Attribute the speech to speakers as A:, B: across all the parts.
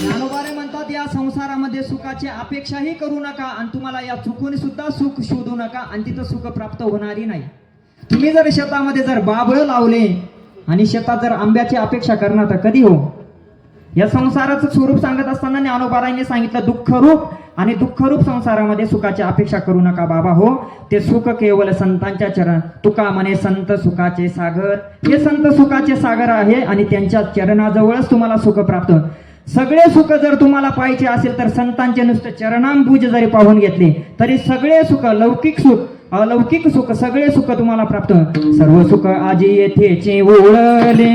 A: ज्ञानोबारे म्हणतात या संसारामध्ये सुखाची अपेक्षाही करू नका आणि तुम्हाला या चुकून सुद्धा सुख शोधू नका आणि तिथं सुख प्राप्त होणारी नाही. तुम्ही जर शेतामध्ये जर बाबळ लावले आणि शेतात जर आंब्याची अपेक्षा करणार तर कधी हो? या संसाराचं स्वरूप सांगत असताना ज्ञानोबारांनी सांगितलं दुःखरूप आणि दुःखरूप संसारामध्ये सुखाची अपेक्षा करू नका बाबा हो. ते सुख केवळ संतांच्या चरण तुका म्हणे संत सुखाचे सागर. हे संत सुखाचे सागर आहे आणि त्यांच्या चरणाजवळच तुम्हाला सुख प्राप्त सगळे सुख जर तुम्हाला पाहिजे असेल तर संतांचे नुसते चरणांबूज जरी पाहून घेतले तरी सगळे सुख लौकिक सुख अलौकिक सुख सगळे सुख तुम्हाला प्राप्त सर्व सुख आजी येथेचे ओळले.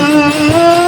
A: I'm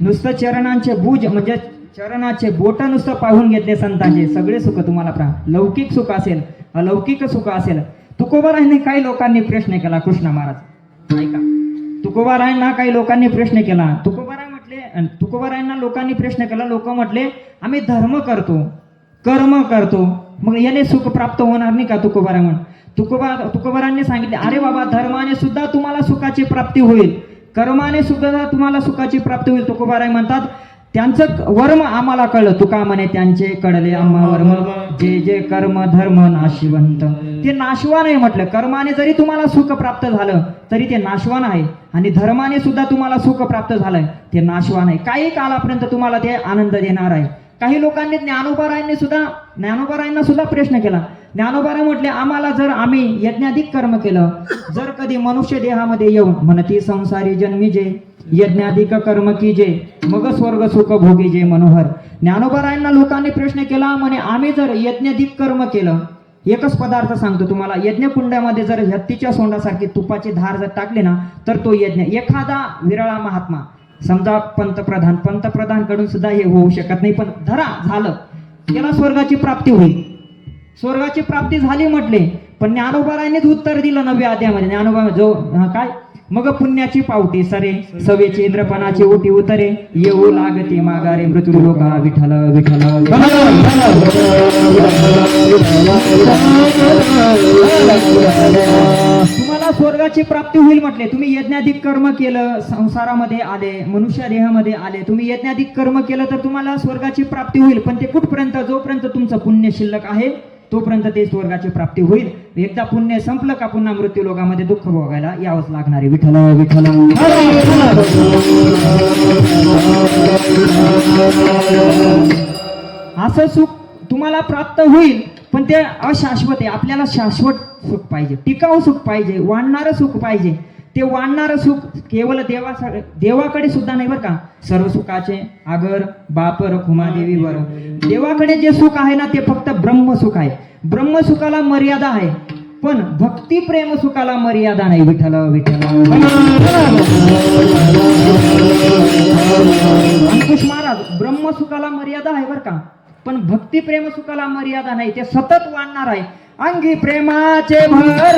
A: नुसतं चरणांचे भुज म्हणजे चरणाचे बोट नुसतं पाहून घेतले संतांचे. सगळे सुख तुम्हाला प्रा- लौकिक सुख असेल अलौकिक सुख असेल. तुकोबरायांनी काही लोकांनी प्रश्न केला कृष्ण महाराज. ऐका. तुकोबारायांना काही लोकांनी प्रश्न केला. तुकोबाराय म्हटले अन तुकोबारायांना लोकांनी प्रश्न केला. लोक म्हटले आम्ही धर्म करतो. कर्म करतो. मग याने सुख प्राप्त होणार नाही का तुकोबारा म्हण तुकोबा तुकोबारांनी सांगितले अरे बाबा धर्माने सुद्धा तुम्हाला सुखाची प्राप्ती होईल. कर्माने सुद्धा तुम्हाला सुखाची प्राप्ती होईल तुकोबाराय म्हणतात. त्यांचं वर्म आम्हाला कळलं. तुका म्हणे त्यांचे कळले आम्हा वर्म. जे जे कर्म धर्म नाशिवंत. ते नाशवान आहे म्हटलं. कर्माने जरी तुम्हाला सुख प्राप्त झालं तरी ते नाशवान आहे. आणि धर्माने सुद्धा तुम्हाला सुख प्राप्त झालंय ते नाशवान आहे. काही कालापर्यंत तुम्हाला ते आनंद देणार आहे. काही लोकांनी ज्ञानोबारायांनी सुद्धा ज्ञानोबारायांना सुद्धा प्रश्न केला. ज्ञानोबारा म्हटले आम्हाला जर आम्ही यज्ञाधिक कर्म केलं जर कधी मनुष्य देहामध्ये येऊन म्हणती संसारी जन्मी जे यज्ञाधिक कर्म की जे मग स्वर्ग सुख भोगी जे मनोहर. ज्ञानोबारायांना लोकांनी प्रश्न केला म्हणे आम्ही जर यज्ञाधिक कर्म केलं एकच पदार्थ सांगतो तुम्हाला यज्ञकुंडामध्ये जर हत्तीच्या सोंडासारखी तुपाची धार जर टाकली ना तर तो यज्ञ एखादा विरळा महात्मा. समजा पंतप्रधान पंतप्रधानकडून सुद्धा हे होऊ शकत नाही पण धरा झालं. त्याला स्वर्गाची प्राप्ती होईल. स्वर्गाची प्राप्ती झाली म्हटले पण ज्ञानोबारायांनीच उत्तर दिलं नव्या अध्यामध्ये ज्ञानोबा जो काय? मग पुण्याची पावती सरे सवेची इंद्रपणाची ओटी उतरे येऊ लागते मागारे मृत्यू लोका विठल विठल तुम्हाला स्वर्गाची प्राप्ती होईल म्हटले. तुम्ही यज्ञाधिक कर्म केलं संसारामध्ये आले मनुष्य देहामध्ये आले. तुम्ही यज्ञाधिक कर्म केलं तर तुम्हाला स्वर्गाची प्राप्ती होईल. पण ते कुठपर्यंत? जोपर्यंत तुमचं पुण्य शिल्लक आहे तोपर्यंत ते स्वर्गाची प्राप्ती होईल. एकदा पुण्य संपलं का पुन्हा मृत्यू लोकांमध्ये दुःख भोगायला यावंच लागणार. आहे विठ्ठल विठ्ठल. असं सुख तुम्हाला प्राप्त होईल पण ते अशाश्वत आहे. आपल्याला शाश्वत सुख पाहिजे. टिकाऊ सुख पाहिजे. वाढणारं सुख पाहिजे. ते वाढणारं सुख केवळ देवा देवाकडे सुद्धा नाही बरं का. सर्व सुखाचे आगर बापर खुमादेवी वर. देवाकडे जे सुख आहे ना ते फक्त ब्रह्मसुख आहे. ब्रह्मसुखाला मर्यादा आहे पण भक्ती प्रेम सुखाला मर्यादा नाही. विठ्ठल विठ्ठल. अंकुश महाराज ब्रह्मसुखाला मर्यादा आहे बरं का. पण भक्ती प्रेम सुखाला मर्यादा नाही. ते सतत वाढणार आहे. अंगी प्रेमाचे भर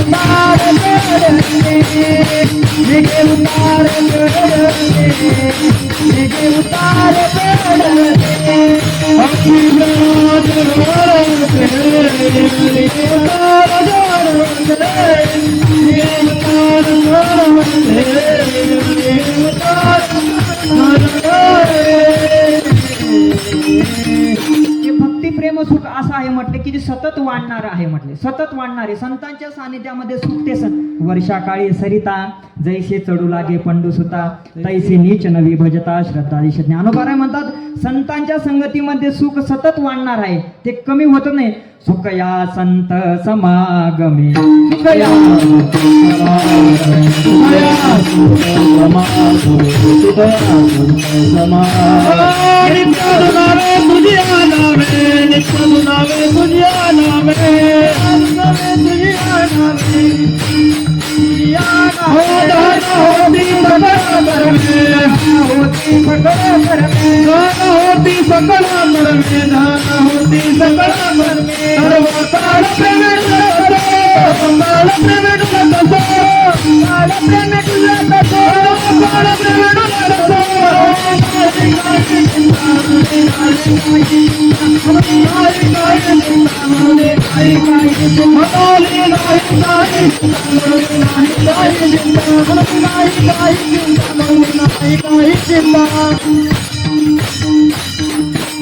A: उतार करणे, निघे. उतार निघे. उतार सुख असं आहे म्हटले की जे सतत वाढणार आहे म्हटले. सतत वाढणारे संतांच्या सानिध्यामध्ये सुख ते सण वर्षाकाळी सरिता जैसे चढू लागे पंडू सुता तैसे नीच नवी भजता श्रद्धा दिशा ज्ञानोबाराय म्हणतात. संतांच्या संगतीमध्ये सुख सतत वाढणार आहे. ते कमी होत नाही. सुख या संत समागमे. सुख या संत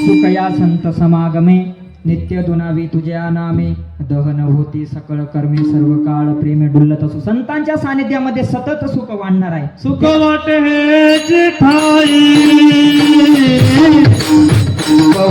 A: सुख या संत समागमे नित्य दुनावी तुझ्या नामे दहन होती सकळ कर्मे सर्व काळ प्रेमे डुलत असो. संतांच्या सानिध्यामध्ये सतत सुख वाढणार आहे.
B: सुख वाटे हे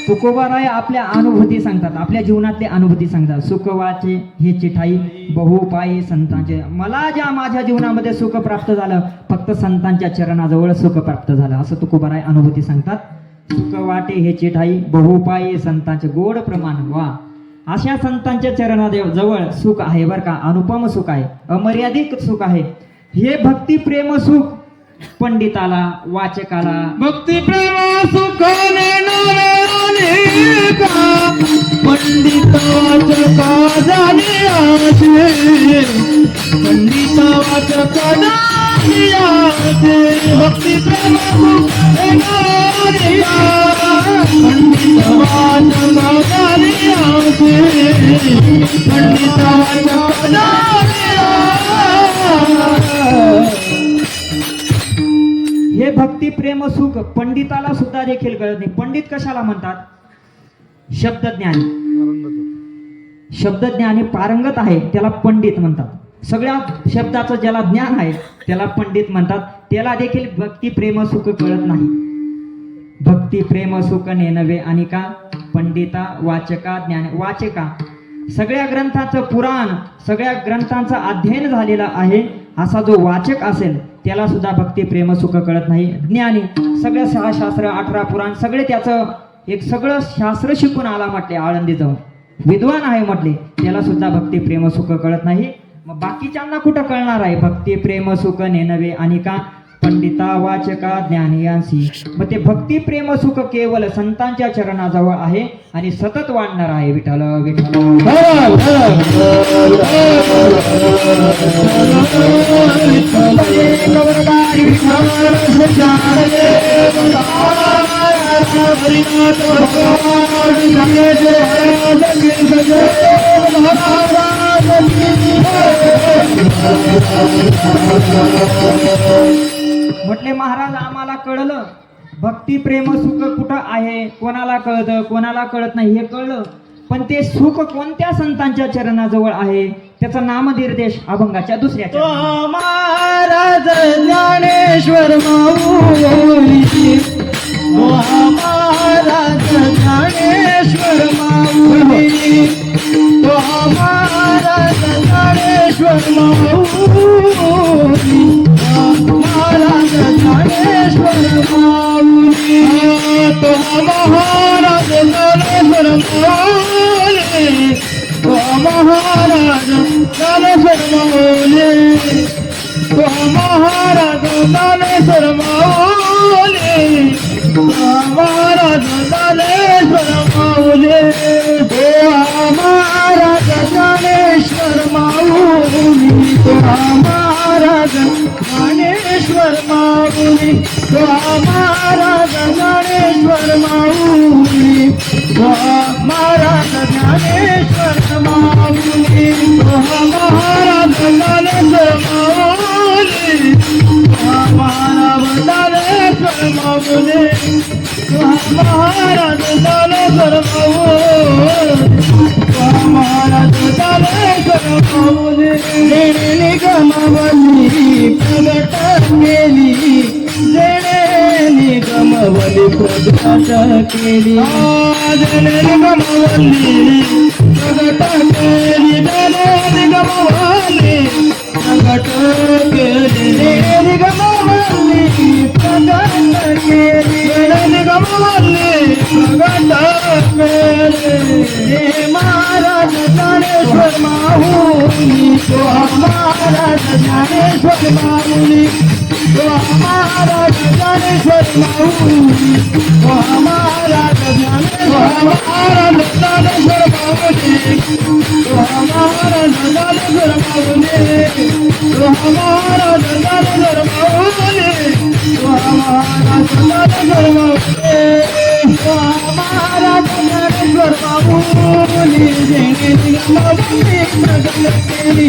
B: भटाचे
A: तुकोबाराय आपल्या अनुभूती सांगतात आपल्या जीवनातले अनुभूती सांगतात. सुखवाचे हे चिठाई बहुपायी संतांचे. मला ज्या माझ्या जीवनामध्ये सुख प्राप्त झालं फक्त संतांच्या चरणाजवळ सुख प्राप्त झालं असं तुकोबाराय अनुभूती सांगतात. सुख वाटे हे चिठाई बहुपायी संतांचे गोड प्रमाण वा अशा संतांच्या चरणाजवळ सुख आहे बरं का? अनुपम सुख आहे अमर्यादित सुख आहे. हे भक्ती प्रेम सुख पंडिताला वाचकाला
B: भक्ती प्रेम सुख नवे अनेका झाले आजे झाले आजे भक्ती झाले आजे झाले
A: हे भक्ती प्रेम सुख पंडिताला सुद्धा देखील कळत नाही. पंडित कशाला म्हणतात? शब्दज्ञानी. शब्दज्ञानी पारंगत आहे त्याला पंडित म्हणतात. सगळ्या शब्दाचं ज्याला ज्ञान आहे त्याला पंडित म्हणतात. त्याला देखील भक्ती प्रेम सुख कळत नाही. भक्ती प्रेम सुख नेनवे आणि का? पंडिता वाचका ज्ञान वाचका. सगळ्या ग्रंथाचं पुराण सगळ्या ग्रंथांचं अध्ययन झालेलं आहे. असा जो वाचक असेल त्याला सुद्धा भक्ती प्रेम सुख कळत नाही. ज्ञानी सगळं सहा शास्त्र अठरा पुराण सगळे त्याचं एक सगळं शास्त्र शिकून आला म्हटले आळंदी जाऊन विद्वान आहे म्हटले त्याला सुद्धा भक्ती प्रेम सुख कळत नाही मग बाकीच्यांना कुठं कळणार आहे भक्ती प्रेम सुख नेनवे आणि का पंडिता वाचका ज्ञानियांशी मग ते भक्ती प्रेम सुख केवळ संतांच्या चरणाजवळ आहे आणि सतत वाढणार आहे विठ्ठल विठ्ठल म्हटले महाराज आम्हाला कळलं. भक्ती प्रेम सुख कुठं आहे? कोणाला कळतं कोणाला कळत नाही हे कळलं. पण ते सुख कोणत्या संतांच्या चरणाजवळ आहे? त्याचा नामनिर्देश अभंगाच्या दुसऱ्या
B: महाराज ज्ञानेश्वर ओ महाराज ज्ञानेश्वर माऊली. ओ महाराज ज्ञानेश्वर माऊली. महाराज ज्ञानेश्वर माऊली. तो महाराज ज्ञानेश्वर माऊली. तो महाराज ज्ञानेश्वर माऊली. तो महाराज ज्ञानेश्वर माऊली. महाराज ज्ञानेश्वर माऊली तो महाराज ज्ञानेश्वर माऊली तो महाराज ज्ञानेश्वर माऊली तो महाराज केली जेणे निगमवली प्रगट केली जेणे निगमवली प्रगट केली जेणे केली केली महाराज ज्ञानेश्वर माऊली तो महाराज ज्ञानेश्वर ज्ञानेश्वर माऊली तो महाराज ज्ञानेश्वर महाराज ज्ञानेश्वर माऊली तो महाराज ज्ञानेश्वर माऊली तो महाराज ज्ञानेश्वर माऊली तो महाराज ज्ञानेश्वर माऊली तो महाराज ज्ञानेश्वर माऊली जेणे निगमवली प्रगट केली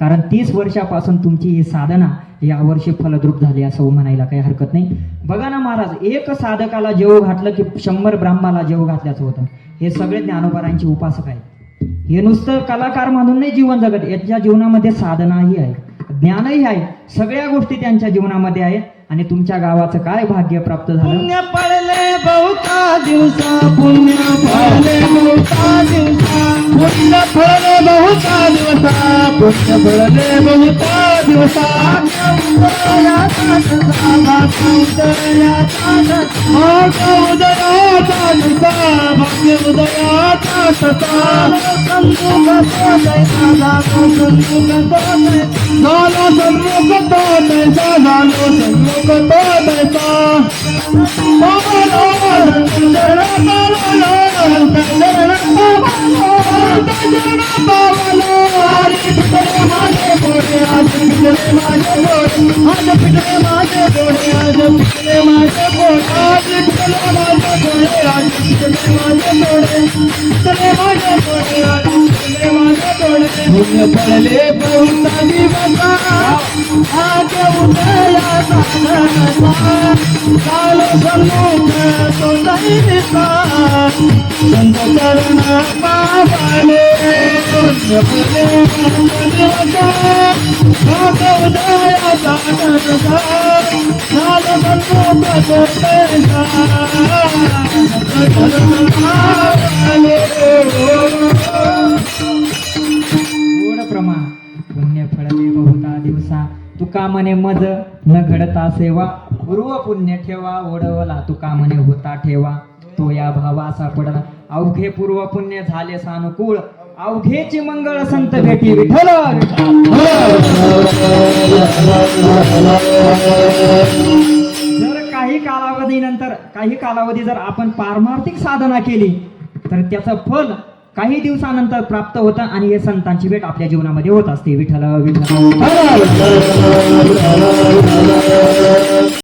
A: कारण तीस वर्षापासून तुमची ही साधना यावर्षी फलद्रूप झाली असं हो म्हणायला काही हरकत नाही. बघा ना महाराज एक साधकाला जेव घातलं की शंभर ब्राह्माला जेव घातल्याचं होतं. हे सगळे ज्ञानोपरांचे उपासक आहेत. हे नुसतं कलाकार म्हणून नाही जीवन जगत याच्या जीवनामध्ये साधनाही आहे ज्ञानही आहे. सगळ्या गोष्टी त्यांच्या जीवनामध्ये आहेत. आणि तुमच्या गावाचं काय भाग्य प्राप्त झालं?
B: पुण्य पडले बहुता दिवसा पुण्य पडले बहुता दिवसा. पुण्य पडले बहुता दिवसा पुण्य पडले बहुता दिवसा. उदयाचा भाग्य संमुख झालो पडले बहुता दिवसा भाग्य उदया काल सन्मुख तो दैनिका संत पडले दिवसा उदया साधनसा काल तो दैनिका संत
A: कामने मज न घडता सेवा. पूर्व पुण्य ठेवा ओढवला तू कामने होता ठेवा. तो या भावासा पडला. अवघे पूर्व पुण्य झाले सानुकूळ. अवघेची मंगळ संत भेटी. विठल जर काही कालावधीनंतर काही कालावधी जर आपण पारमार्थिक साधना केली तर त्याचं फल काही दिवसानंतर प्राप्त होतं आणि हे संतांची भेट आपल्या जीवनामध्ये होत असते. विठ्ठल विठ्ठल.